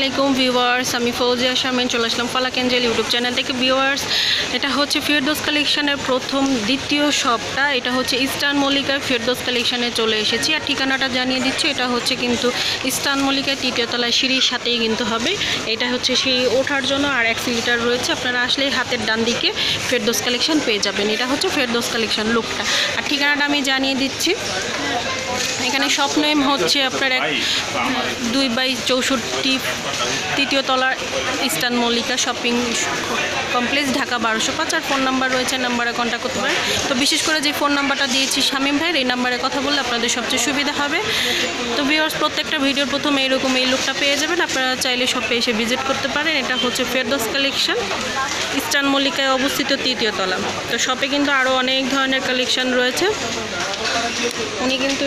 আলাইকুম ভিউয়ার্স আমি ফৌজিয়া শারমিন চলে আসলাম ফালাক ইউটিউব চ্যানেল থেকে। ভিউয়ার্স এটা হচ্ছে ফিরদোস কালেকশনের প্রথম, দ্বিতীয় শপটা এটা হচ্ছে ইস্টার্ন মল্লিকায় ফিরদোস কালেকশনে চলে এসেছি। আর ঠিকানাটা জানিয়ে দিচ্ছি, এটা হচ্ছে কিন্তু ইস্টার্ন মল্লিকায় তৃতীয় তলায় সিঁড়ির সাথেই কিন্তু হবে। এটা হচ্ছে সেই ওঠার জন্য আর এক সিলিটার রয়েছে। আপনারা আসলে হাতের ডান দিকে ফেরদোস কালেকশন পেয়ে যাবেন। এটা হচ্ছে ফেরদোস কালেকশন লুকটা। আর ঠিকানাটা আমি জানিয়ে দিচ্ছি। এখানে নেম হচ্ছে আপনার এক দুই বাই চৌষট্টি তৃতীয় তলার Eastern Mallika Shopping Complex, Dhaka বারোশো পাঁচ। আর ফোন নাম্বার রয়েছে, নাম্বারে কন্ট্যাক্ট করতে পারেন। তো বিশেষ করে যে ফোন নাম্বারটা দিয়েছি শামীম ভাইয়ের, এই নাম্বারে কথা বললে আপনাদের সবচেয়ে সুবিধা হবে। তো ভিউয়ার্স প্রত্যেকটা ভিডিওর প্রথমে এরকম এই লুকটা পেয়ে যাবেন। আপনারা চাইলে শপে এসে ভিজিট করতে পারেন। এটা হচ্ছে ফেরদোস কালেকশন ইস্টার্ন মল্লিকায় অবস্থিত তৃতীয় তলা। তো শপে কিন্তু আরও অনেক ধরনের কালেকশন রয়েছে। উনি কিন্তু,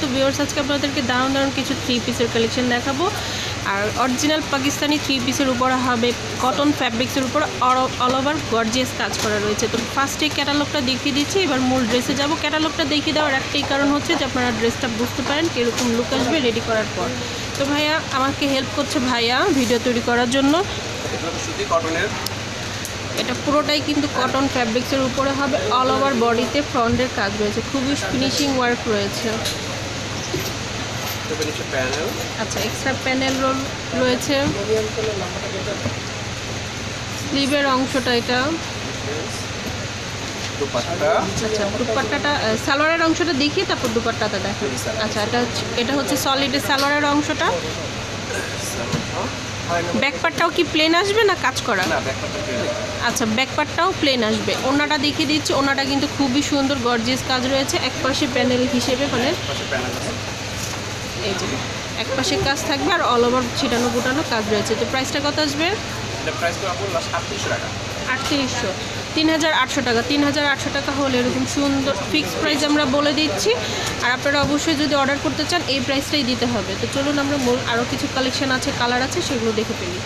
তো ভিউয়ার্স আজকে আপনাদেরকে দারুণ দারুণ কিছু থ্রি পিসের কালেকশন দেখাবো। আর অরিজিনাল পাকিস্তানি থ্রি পিসের উপর হবে কটন ফ্যাব্রিক্সের উপর অল ওভার গর্জিয়াস কাজ করা রয়েছে। তো ফার্স্টে ক্যাটালগটা দেখিয়ে দিচ্ছি, এবার মূল ড্রেসে যাব। ক্যাটালগটা দেখিয়ে দেওয়ার একটাই কারণ হচ্ছে যে আপনারা ড্রেসটা বুঝতে পারেন কীরকম লুক আসবে রেডি করার পর। তো ভাইয়া, আমাকে হেল্প করছে ভাইয়া ভিডিও তৈরি করার জন্য। এটা পুরোটাই কিন্তু কটন ফ্যাব্রিক্সের উপরে হবে। অল ওভার বডিতে ফ্রন্টের কাজ রয়েছে। খুবই ফিনিশিং ওয়ার্ক রয়েছে। প্যানেল আচ্ছা এক্সট্রা প্যানেল রোল রয়েছে। স্লিভের অংশটা এটা। দুপাট্টা। আচ্ছা দুপাট্টাটা সালোয়ারের অংশটা দেখিয়ে তারপর দুপাট্টাটা দেখো। আচ্ছা এটা হচ্ছে এটা হচ্ছে সলিডের সালোয়ারের অংশটা। ব্যাকপারটাও কি প্লেন আসবে না কাজ করা? আচ্ছা ব্যাকপারটাও প্লেন আসবে। ওনাটা দেখিয়ে দিচ্ছি। ওনাটা কিন্তু খুবই সুন্দর গর্জিয়াস কাজ রয়েছে। এক পাশে প্যানেল হিসেবে মানে এই যে এক পাশে কাজ থাকবে আর অল ওভার ছিটানো গুটানো কাজ রয়েছে। তো প্রাইসটা কত আসবে? আটত্রিশশো তিন হাজার আটশো টাকা। তিন হাজার আটশো টাকা। হলে এরকম সুন্দর ফিক্সড প্রাইস আমরা বলে দিচ্ছি। আর আপনারা অবশ্যই যদি অর্ডার করতে চান এই প্রাইসটাই দিতে হবে। তো চলুন আমরা আরও কিছু কালেকশন আছে কালার আছে সেগুলো দেখে ফেলি।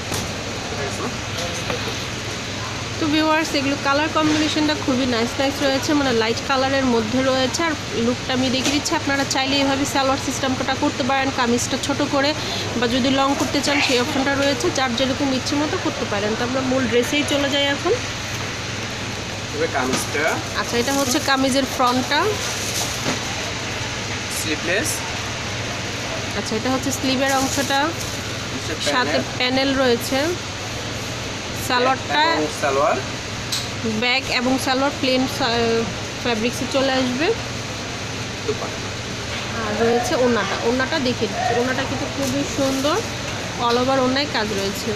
তো ভিউয়ার্স এগুলো কালার কম্বিনেশনটা খুবই নাইস নাইস রয়েছে। মানে লাইট কালারের মধ্যে রয়েছে। আর লুকটা আমি দেখিয়ে দিচ্ছি। আপনারা চাইলে এইভাবে সালোয়ার সিস্টেমটা করতে পারেন কামিজটা ছোট করে বা যদি লং করতে চান সেই অপশনটা রয়েছে। যার যেরকম ইচ্ছে মতো করতে পারেন। তো আমরা মূল ড্রেসেই চলে যাই এখন। আচ্ছা এটা হচ্ছে কামিজের ফ্রন্টটা আচ্ছা এটা হচ্ছে স্লিভের অংশটা। সাথে প্যানেল রয়েছে। সালোয়ারটা সালোয়ার। ব্যাগ এবং সালোয়ার প্লেন ফ্যাব্রিক্সে চলে আসবে। আর রয়েছে ওনাটা ওনাটা দেখে দিচ্ছি ওনাটা কিন্তু খুবই সুন্দর। অল ওভার ওনায় কাজ রয়েছে।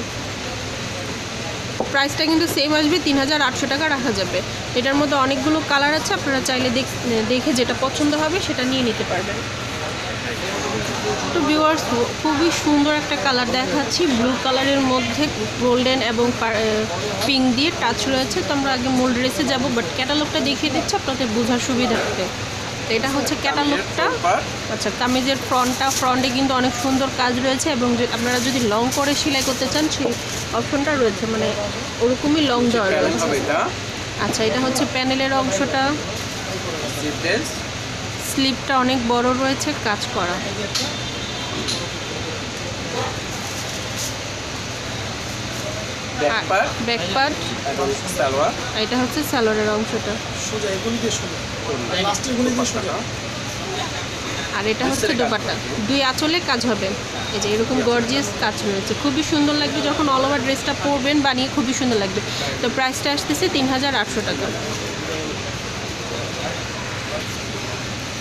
প্রাইসটা কিন্তু সেম আসবে তিন হাজার আটশো টাকা রাখা যাবে। এটার মধ্যে অনেকগুলো কালার আছে। আপনারা চাইলে দেখ- দেখে যেটা পছন্দ হবে সেটা নিয়ে নিতে পারবেন। তো ভিউয়ার্স খুবই সুন্দর একটা কালার দেখাচ্ছি। ব্লু কালারের মধ্যে গোল্ডেন এবং পিঙ্ক দিয়ে টাচ রয়েছে। তো আমরা আগে মূল ড্রেসে যাব বাট ক্যাটালগটা দেখিয়ে দিচ্ছি আপনাদের বোঝার সুবিধার্থে তো এটা হচ্ছে ক্যাটালগটা আচ্ছা কামিজের ফ্রন্টটা ফ্রন্টে কিন্তু অনেক সুন্দর কাজ রয়েছে এবং আপনারা যদি লং করে সেলাই করতে চান সেই অপশনটা রয়েছে মানে ওরকমই লং দেওয়া রয়েছে। আচ্ছা এটা হচ্ছে প্যানেলের অংশটা। স্লিপটা অনেক বড় রয়েছে কাজ করা। Back part salwar. এটা হচ্ছে স্যালোয়ারের অংশটা। সোজা এগুলি দিয়ে সোজা। লাস্টের গুলি দিয়ে সোজা। আর এটা হচ্ছে দোপাট্টা। দুই আঁচলে কাজ হবে। এই যে এরকম গর্জিয়াস কাজ রয়েছে। খুবই সুন্দর লাগবে যখন অল ওভার ড্রেসটা পরবেন বানিয়ে খুবই সুন্দর লাগবে। তো প্রাইসটা আসতেছে তিন হাজার আটশো টাকা।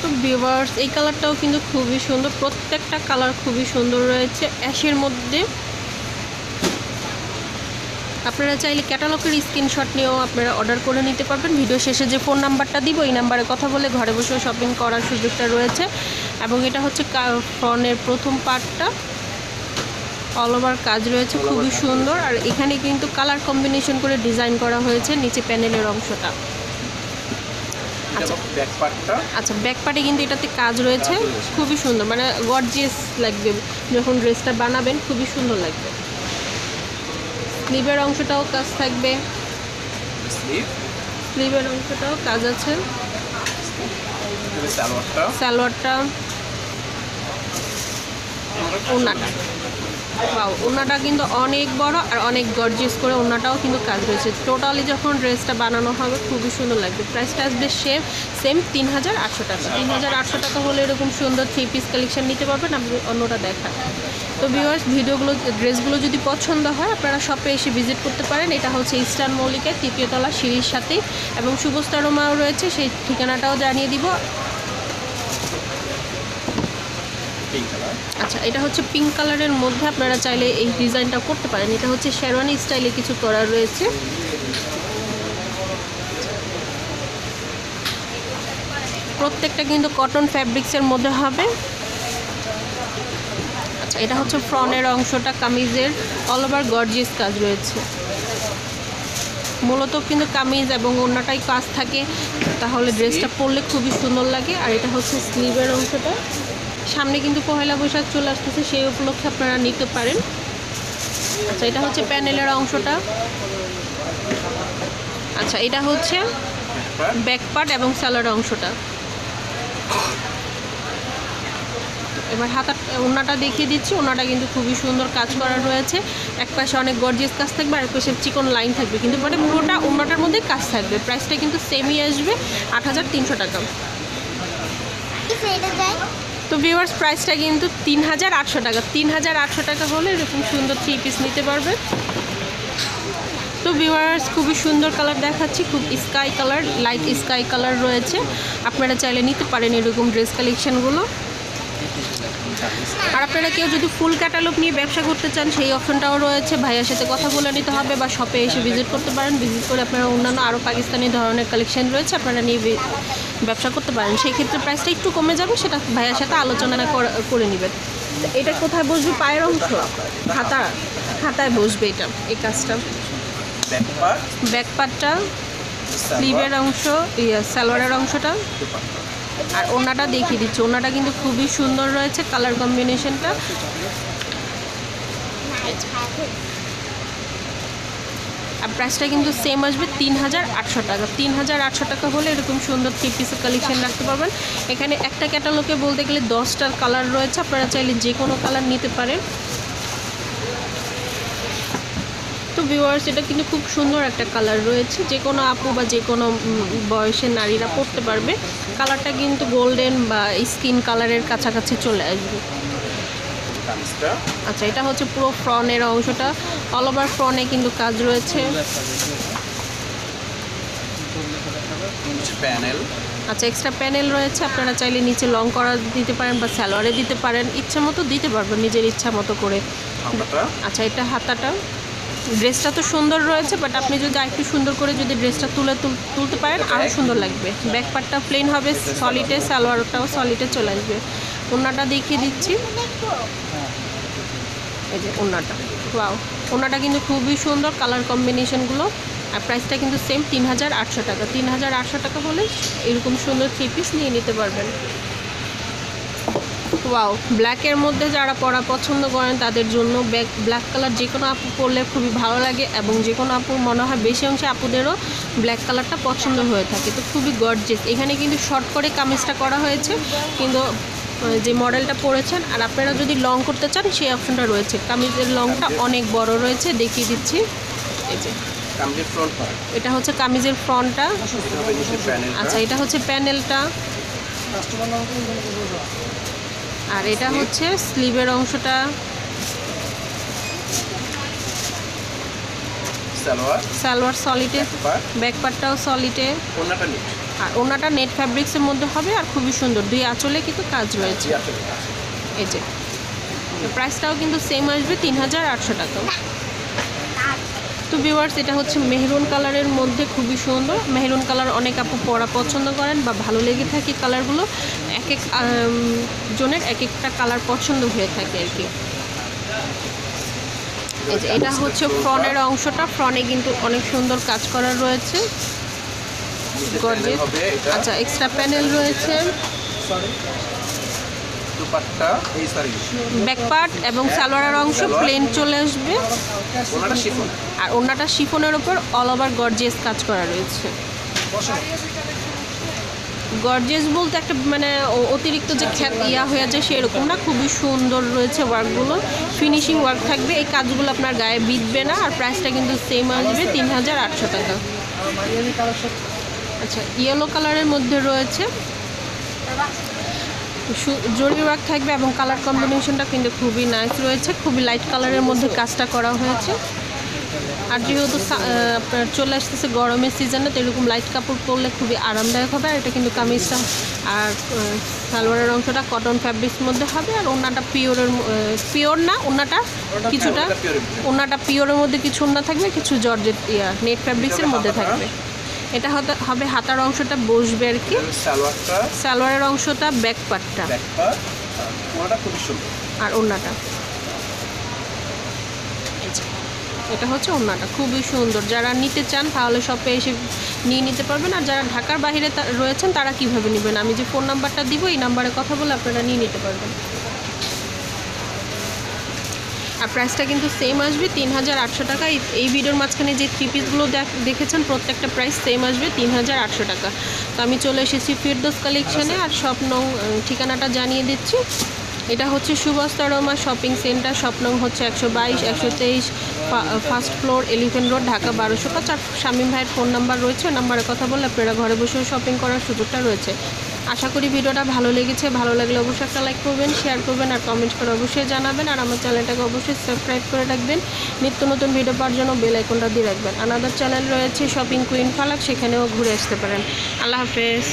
তো ভিউয়ার্স এই কালারটাও কিন্তু খুবই সুন্দর। প্রত্যেকটা কালার খুবই সুন্দর রয়েছে। অ্যাশের মধ্যে আপনারা চাইলে ক্যাটালগের স্ক্রিনশট নিয়েও আপনারা অর্ডার করে নিতে পারবেন। ভিডিও শেষে যে ফোন নাম্বারটা দিব এই নাম্বারে কথা বলে ঘরে বসে শপিং করার সুযোগটা রয়েছে। এবং এটা হচ্ছে ফোনের প্রথম পার্টটা অল ওভার কাজ রয়েছে খুবই সুন্দর। আর এখানে কিন্তু কালার কম্বিনেশন করে ডিজাইন করা হয়েছে নিচে প্যানেলের অংশটা। আচ্ছা। ব্যাক পার্টটা আচ্ছা ব্যাক পার্টে কিন্তু এটাতে কাজ রয়েছে। খুবই সুন্দর মানে গর্জিয়াস লাগবে। যখন ড্রেসটা বানাবেন খুবই সুন্দর লাগবে। স্লিভের অংশটাও কাজ থাকবে। স্লিপ স্লিভের অংশটাও কাজ আছে। সালোয়ারটা। সালোয়ারটা ওনাটা। বাও ওনাটা কিন্তু অনেক বড় আর অনেক গর্জিয়াস করে ওনাটাও কিন্তু কাজ রয়েছে টোটালি যখন ড্রেসটা বানানো হবে, খুবই সুন্দর লাগবে। প্রাইসটা আসবে সেম সেম তিন হাজার আটশো টাকা। তিন হাজার আটশো টাকা হলে এরকম সুন্দর থ্রি পিস কালেকশন নিতে পারবেন আপনি অন্যটা দেখান তো ভিউয়ার্স ভিডিওগুলো, ড্রেসগুলো যদি পছন্দ হয়, আপনারা শপে এসে ভিজিট করতে পারেন। এটা হচ্ছে ইস্টার্ন মল্লিকা তৃতীয়তলা সিঁড়ির সাথেই এবং শুভস্তারমাও রয়েছে, সেই ঠিকানাটাও জানিয়ে দিব পিঙ্ক কালার আচ্ছা এটা হচ্ছে পিঙ্ক কালারের মধ্যে আপনারা চাইলে এই ডিজাইনটা করতে পারেন। এটা হচ্ছে শেরওয়ানি স্টাইলে কিছু করা রয়েছে। প্রত্যেকটা কিন্তু কটন ফ্যাব্রিক্সের মধ্যে হবে। আচ্ছা এটা হচ্ছে ফ্রনের অংশটা কামিজের অল ওভার গর্জিয়াস কাজ রয়েছে। মূলত কিন্তু কামিজ এবং অন্যটাই কাজ থাকে তাহলে ড্রেসটা পরলে খুবই সুন্দর লাগে। আর এটা হচ্ছে স্লিভের অংশটা। সামনে কিন্তু পহেলা বৈশাখ চলে আসতেছে, সেই উপলক্ষে আপনারা নিতে পারেন। আচ্ছা এটা হচ্ছে প্যানেলের অংশটা। আচ্ছা এটা হচ্ছে ব্যাক ব্যাক পার্ট এবং স্যালার অংশটা। এবার হাতা ওনাটা দেখিয়ে দিচ্ছি, ওনাটা কিন্তু খুবই সুন্দর কাজ করা রয়েছে। এক পাশে অনেক গর্জিয়াস কাজ থাকবে, আর এক পাশে চিকন লাইন থাকবে। কিন্তু মানে পুরোটা ওনাটার মধ্যে কাজ থাকবে। প্রাইসটা কিন্তু সেমই আসবে, আট হাজার তিনশো টাকা। তো ভিউয়ার্স প্রাইসটা কিন্তু তিন হাজার আটশো টাকা। তিন হাজার আটশো টাকা হলে এরকম সুন্দর থ্রি পিস নিতে পারবে। তো ভিউয়ার্স খুবই সুন্দর কালার দেখাচ্ছি, খুব sky colour light sky colour রয়েছে। আপনারা চাইলে নিতে পারেন এরকম ড্রেস কালেকশানগুলো আর আপনারা কেউ যদি ফুল ক্যাটালগ নিয়ে ব্যবসা করতে চান, সেই অপশনটাও রয়েছে। ভাইয়ের সাথে কথা বলে নিতে হবে বা শপে এসে ভিজিট করতে পারেন। ভিজিট করে আপনারা অন্যান্য আরও পাকিস্তানি ধরনের কালেকশন রয়েছে, আপনারা নিয়ে ব্যবসা করতে পারেন সেই ক্ষেত্রে প্রাইসটা একটু কমে যাবে সেটা ভাইয়ের সাথে আলোচনা করা- নেবেন। এটা কোথায় বসবে? পায়ের অংশ? খাতা খাতায় বসবে এটা এই কাজটা। ব্যাক পার্ট ব্যাক পার্টটা স্লিভের অংশ ইয়ে সালোয়ারের অংশটা। আর ওনাটা দেখিয়ে দিচ্ছি ওনাটা কিন্তু খুবই সুন্দর রয়েছে কালার কম্বিনেশনটা আর প্রাইসটা কিন্তু সেম আসবে তিন হাজার আটশো টাকা। তিন হাজার আটশো টাকা হলে এরকম সুন্দর থ্রি পিসের কালেকশন রাখতে পারবেন। এখানে একটা ক্যাটালগে বলতে গেলে দশটার কালার রয়েছে। আপনারা চাইলে যে কোনো কালার নিতে পারেন। তো ভিউয়ার্স এটা কিন্তু খুব সুন্দর একটা কালার রয়েছে। যে কোনো আপু বা যে কোনো বয়সের নারীরা পরতে পারবে। কালারটা কিন্তু গোল্ডেন বা স্কিন কালারের কাছাকাছি চলে আসবে। আচ্ছা এটা হচ্ছে পুরো ফ্রনের অংশটা। অল ওভার ফ্রনে কিন্তু কাজ রয়েছে। প্যানেল। আচ্ছা এক্সট্রা প্যানেল রয়েছে। আপনারা চাইলে নিচে লং করা দিতে পারেন বা স্যালোয়ারে দিতে পারেন। ইচ্ছা মতো দিতে পারবেন নিজের ইচ্ছা মতো করে। আচ্ছা এটা হাতাটা। ড্রেসটা তো সুন্দর রয়েছে বাট আপনি যদি আরেকটু সুন্দর করে যদি ড্রেসটা তুলে তুল- তুলতে পারেন আরও সুন্দর লাগবে। ব্যাক পার্টটা প্লেন হবে সলিডে সালোয়ারটাও সলিডে চলে আসবে। ওনাটা দেখিয়ে দিচ্ছি। এই যে ওনাটা ওয়াও ওনাটা কিন্তু খুবই সুন্দর কালার কম্বিনেশনগুলো আর প্রাইসটা কিন্তু সেম তিন হাজার আটশো টাকা। তিন হাজার আটশো টাকা হলে এরকম সুন্দর থ্রি পিস নিয়ে নিতে পারবেন। ওয়াও ব্ল্যাকের মধ্যে যারা পরা পছন্দ করেন, তাদের জন্য ব্যাক ব্ল্যাক কালার যে কোনো আপু পরলে খুবই ভালো লাগে এবং যে কোনো আপুর মনে হয় বেশি অংশে আপুদেরও ব্ল্যাক কালারটা পছন্দ হয়ে থাকে। তো খুবই গর্জেস এখানে কিন্তু শর্ট করে কামিজটা করা হয়েছে, কিন্তু যে মডেলটা পরেছেন আর আপনারা যদি লং করতে চান সেই অপশনটা রয়েছে। কামিজের লংটা অনেক বড় রয়েছে দেখিয়ে দিচ্ছি। এই যে। এটা হচ্ছে কামিজের ফ্রন্টটা। আচ্ছা এটা হচ্ছে প্যানেলটা আর এটা হচ্ছে স্লিভের অংশটা। সালোয়ার। সালোয়ার সলিডে পার্ট ব্যাক পার্টটাও সলিডে ওনাটা নিট আর ওনাটা নেট ফ্যাব্রিক্সের মধ্যে হবে আর খুবই সুন্দর। দুই আঁচলে কিন্তু কাজ রয়েছে। এই যে। প্রাইসটাও কিন্তু সেম আসবে তিন হাজার আটশো টাকা। তো ভিউয়ার্স এটা হচ্ছে মেহরুন কালারের মধ্যে খুবই সুন্দর। মেহরুন কালার অনেক আপু পরা পছন্দ করেন বা ভালো লেগে থাকে কালারগুলো। এক এক জনের এক একটা কালার পছন্দ হয়ে থাকে আর কি। এটা হচ্ছে ফ্রনের অংশটা। ফ্রনে কিন্তু অনেক সুন্দর কাজ করা রয়েছে। গর্জেস আচ্ছা এক্সট্রা প্যানেল রয়েছে। সরি দুপাট্টা এই সরি ব্যাক পার্ট এবং সালোয়ারের অংশ প্লেন চলে আসবে। আর ওনাটা শিফনের ওপর অল ওভার গর্জিয়াস কাজ করা রয়েছে। গর্জেস বলতে একটা মানে অতিরিক্ত যে খ্যাত ইয়া হয়ে যায় সেরকম না খুবই সুন্দর রয়েছে ওয়ার্কগুলো ফিনিশিং ওয়ার্ক থাকবে এই কাজগুলো আপনার গায়ে বিঁধবে না আর প্রাইসটা কিন্তু সেম আসবে তিন হাজার আটশো টাকা। আচ্ছা ইয়েলো কালারের মধ্যে রয়েছে। সু- জরি ওয়ার্ক থাকবে এবং কালার কম্বিনেশনটা কিন্তু খুবই নাইস রয়েছে। খুবই লাইট কালারের মধ্যে কাজটা করা হয়েছে। আর যেহেতু আপনার চলে আসতেছে গরমের সিজনে তো এরকম লাইট কাপড় পরলে খুবই আরামদায়ক হবে। আর এটা কিন্তু কামিজটা আর সালোয়ারের অংশটা কটন ফ্যাব্রিক্স মধ্যে হবে। আর ওনাটা পিওরের পিওর না ওনাটা কিছুটা ওনাটা পিওরের মধ্যে। কিছু ওনা থাকবে কিছু জর্জেট ইয়া নেট ফ্যাব্রিক্সের মধ্যে থাকবে। এটা হতে হবে হাতার অংশটা বসবে আর কি। সালোয়ারের অংশটা ব্যাক পার্টটা ওনাটা আর ওড়নাটা। এই এটা হচ্ছে ওড়নাটা খুবই সুন্দর। যারা নিতে চান তাহলে শপে এসে নিয়ে নিতে পারবেন। আর যারা ঢাকার বাইরে রয়েছেন তারা কীভাবে নেবেন? আমি যে ফোন নাম্বারটা দিব এই নাম্বারে কথা বলে আপনারা নিয়ে নিতে পারবেন। আর প্রাইসটা কিন্তু সেম আসবে তিন হাজার আটশো টাকা। এই- ভিডিওর মাঝখানে যে থ্রি পিসগুলো দেখেছেন, প্রত্যেকটা প্রাইস সেম আসবে তিন হাজার আটশো টাকা। তো আমি চলে এসেছি ফিরদোস কালেকশনে আর স্বপ্নং ঠিকানাটা জানিয়ে দিচ্ছি। এটা হচ্ছে সুভাষ তরমা শপিং সেন্টার স্বপ্নং হচ্ছে একশো বাইশ, একশো তেইশ first floor Elephant Road Dhaka বারোশো। পাঁচ আর শামীম ভাইয়ের ফোন নাম্বার রয়েছে নাম্বারে কথা বলে আপনারা ঘরে বসেও শপিং করার সুযোগটা রয়েছে। আশা করি ভিডিওটা ভালো লেগেছে। ভালো লাগলে অবশ্যই একটা লাইক করবেন শেয়ার করবেন আর কমেন্ট করে অবশ্যই জানাবেন। আর আমার চ্যানেলটাকে অবশ্যই সাবস্ক্রাইব করে রাখবেন। নিত্য নতুন ভিডিও পাওয়ার জন্য বেল আইকনটা দিয়ে রাখবেন। আনাদার চ্যানেল রয়েছে শপিং কুইন ফালাক সেখানেও ঘুরে আসতে পারেন। আল্লাহ হাফেজ।